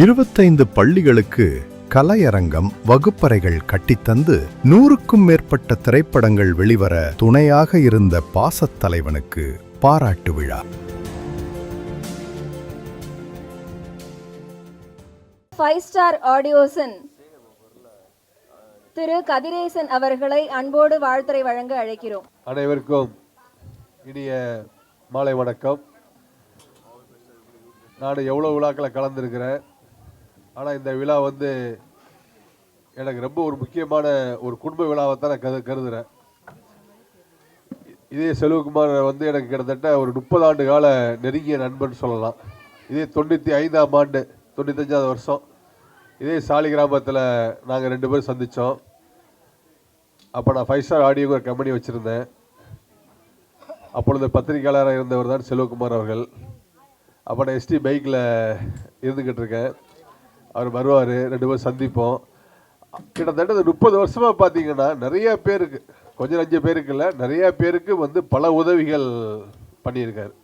இருபத்தைந்து பள்ளிகளுக்கு கலையரங்கம் வகுப்பறைகள் கட்டித்தந்து நூறுக்கும் மேற்பட்ட திரைப்படங்கள் வெளிவர துணையாக இருந்த பாசத் தலைவனுக்கு பாராட்டு விழா. ஃபைவ் ஸ்டார் ஆடியோஸின் திரு கதிரேசன் அவர்களை அன்போடு வாழ்த்துரை வழங்க அழைக்கிறோம். அனைவருக்கும் இனிய மாலை வணக்கம். நான் எவ்வளோ விழாக்களை கலந்துருக்கிறேன்? ஆனால் இந்த விழா வந்து எனக்கு ரொம்ப ஒரு முக்கியமான ஒரு குடும்ப விழாவை தான் நான் கரு கருதுகிறேன் இதே செல்வகுமார் வந்து எனக்கு கிட்டத்தட்ட ஒரு முப்பது ஆண்டு கால நெருங்கிய நண்பன் சொல்லலாம். இதே தொண்ணூற்றி ஐந்தாம் ஆண்டு தொண்ணூத்தஞ்சாவது வருஷம். இதே சாலி கிராமத்தில் நாங்கள் ரெண்டு பேரும் சந்தித்தோம் அப்போ நான் ஃபைவ் ஸ்டார் ஆடியோங்கிற கம்பெனி வச்சுருந்தேன். அப்பொழுது பத்திரிகையாளராக இருந்தவர் தான் செல்வகுமார் அவர்கள். அப்போ நான் எஸ்டி பைக்கில் இருந்துக்கிட்டு இருக்கேன். அவர் வருவார் ரெண்டு பேரும் சந்திப்போம். கிட்டத்தட்ட இந்த முப்பது வருஷமாக பார்த்தீங்கன்னா நிறையா பேருக்கு கொஞ்சம் அஞ்சு பேருக்கு இல்லை நிறையா பேருக்கு வந்து பல உதவிகள் பண்ணியிருக்காரு.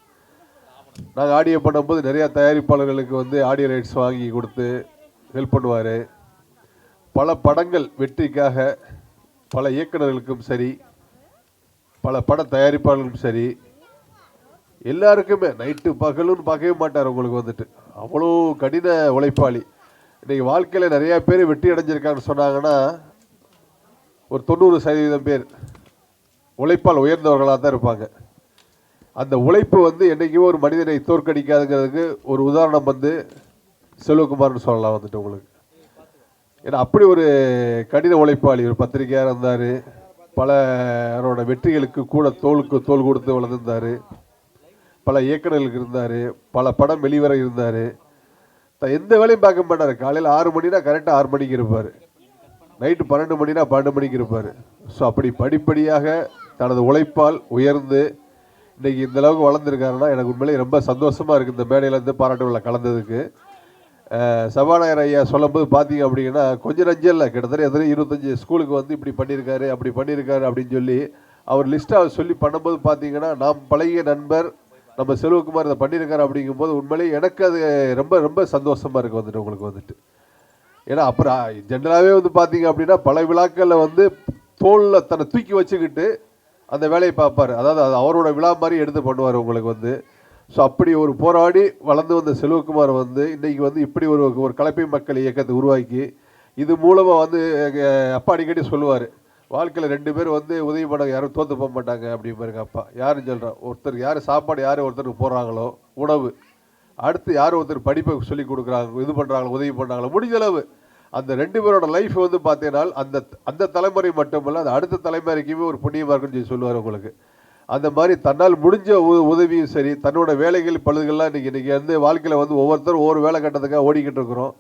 நாங்கள் ஆடியோ பண்ணும்போது நிறையா தயாரிப்பாளர்களுக்கு வந்து ஆடியோ ரைட்ஸ் வாங்கி கொடுத்து ஹெல்ப் பண்ணுவார். பல படங்கள் வெற்றிக்காக பல இயக்குனர்களுக்கும் சரி பல பட தயாரிப்பாளர்களும் சரி எல்லாருக்குமே நைட்டு பகலுன்னு பார்க்கவே மாட்டார் உங்களுக்கு வந்துட்டு. அவ்வளோ கடின உழைப்பாளி. இன்னைக்கு வாழ்க்கையில் நிறையா பேர் வெற்றி அடைஞ்சிருக்காங்கன்னு சொன்னாங்கன்னா ஒரு தொண்ணூறு சதவீதம் பேர் உழைப்பால் உயர்ந்தவர்களாக தான் இருப்பாங்க. அந்த உழைப்பு வந்து என்றைக்குமே ஒரு மனிதனை தோற்கடிக்காதுங்கிறதுக்கு ஒரு உதாரணம் வந்து செல்வகுமார்னு சொல்லலாம் வந்துட்டு உங்களுக்கு. ஏன்னா அப்படி ஒரு கடின உழைப்பாளி ஒரு பத்திரிகையாக இருந்தார். பலரோட வெற்றிகளுக்கு கூட தோலுக்கு தோல் கொடுத்து வளர்ந்துருந்தார். பல இயக்குநர்களுக்கு இருந்தார். பல படம் வெளிவர இருந்தார். எந்த வேலையும் பார்க்க மாட்டார். காலையில் ஆறு மணினா கரெக்டாக ஆறு மணிக்கு இருப்பார். நைட்டு பன்னெண்டு மணினா பன்னெண்டு மணிக்கு இருப்பார். ஸோ அப்படி படிப்படியாக தனது உழைப்பால் உயர்ந்து இன்றைக்கி இந்த அளவுக்கு வளர்ந்துருக்காருன்னா எனக்கு உண்மையிலே ரொம்ப சந்தோஷமாக இருக்குது இந்த மேடையிலேருந்து பாராட்டுகளில் கலந்ததுக்கு. சபாநாயகர் ஐயா சொல்லும்போது பார்த்தீங்க அப்படின்னா கொஞ்சம் நஞ்சம் இல்லை கிட்டத்தட்ட எத்தனை இருபத்தஞ்சி ஸ்கூலுக்கு வந்து இப்படி பண்ணியிருக்காரு அப்படி பண்ணியிருக்காரு அப்படின்னு சொல்லி அவர் லிஸ்ட்டை அவர் சொல்லி பண்ணும்போது பார்த்தீங்கன்னா நாம் பழகிய நண்பர் நம்ம செல்வகுமார் இதை பண்ணியிருக்காரு அப்படிங்கும்போது உண்மையிலேயே எனக்கு அது ரொம்ப ரொம்ப சந்தோஷமாக இருக்குது வந்துட்டு உங்களுக்கு வந்துட்டு. ஏன்னா அப்புறம் ஜென்ரலாகவே வந்து பார்த்தீங்க அப்படின்னா பல விழாக்களில் வந்து தோளில் தன்னை தூக்கி வச்சுக்கிட்டு அந்த வேலையை பார்ப்பார். அதாவது அது அவரோட விழா மாதிரி எடுத்து பண்ணுவார் உங்களுக்கு வந்து. ஸோ அப்படி ஒரு போராடி வளர்ந்து வந்த செல்வகுமார் வந்து இன்றைக்கி வந்து இப்படி ஒரு ஒரு கலப்பை மக்கள் இயக்கத்தை உருவாக்கி இது மூலமாக வந்து அப்பா அடிக்கடி சொல்லுவார். வாழ்க்கையில் ரெண்டு பேர் வந்து உதவி பண்ண யாரும் தோற்று போக மாட்டாங்க அப்படிம்பாருங்க அப்பா. யாரும் சொல்கிறா ஒருத்தர் யார் சாப்பாடு யார் ஒருத்தருக்கு போடுறாங்களோ உணவு. அடுத்து யார் ஒருத்தர் படிப்பை சொல்லி கொடுக்குறாங்க இது பண்ணுறாங்களோ உதவி பண்ணுறாங்களோ முடிஞ்ச அளவு. அந்த ரெண்டு பேரோட லைஃப் வந்து பார்த்தீங்கன்னா அந்த அந்த தலைமுறை மட்டுமல்ல அந்த அடுத்த தலைமுறைக்குமே ஒரு புண்ணியமாக இருக்குன்னு சொல்லி சொல்லுவார் உங்களுக்கு. அந்த மாதிரி தன்னால் முடிஞ்ச உ- உதவியும் சரி தன்னோட வேலைகள் பழுதுகள்லாம் இன்றைக்கி இன்றைக்கி வந்து வாழ்க்கையில் வந்து ஒவ்வொருத்தரும் ஒவ்வொரு வேலை கட்டத்துக்காக ஓடிக்கிட்டு இருக்கிறோம்.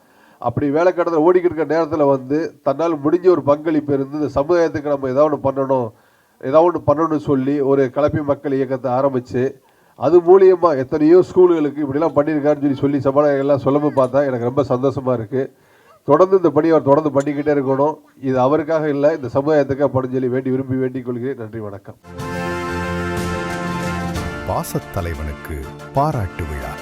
அப்படி வேலை கடத்தில் ஓடிக்கிட்டு இருக்கிற நேரத்தில் வந்து தன்னால் முடிஞ்ச ஒரு பங்களிப்பு இருந்து இந்த சமுதாயத்துக்கு நம்ம ஏதாவது ஒன்று பண்ணணும் ஏதாவது ஒன்று பண்ணணும்னு சொல்லி ஒரு கலப்பி மக்கள் இயக்கத்தை ஆரம்பித்து அது மூலியமாக எத்தனையோ ஸ்கூல்களுக்கு இப்படிலாம் பண்ணியிருக்காருன்னு சொல்லி சொல்லி சமுதாயங்கள்லாம் சொல்லும்போது பார்த்தா எனக்கு ரொம்ப சந்தோஷமாக இருக்குது தொடர்ந்து இந்த பணி அவர் தொடர்ந்து பண்ணிக்கிட்டே இருக்கணும். இது அவருக்காக இல்லை இந்த சமுதாயத்துக்காக பண்ணு சொல்லி வேண்டி விரும்பி வேண்டிக் கொள்கிறேன். நன்றி வணக்கம். பாசத்தலைவனுக்கு பாராட்டு விழா.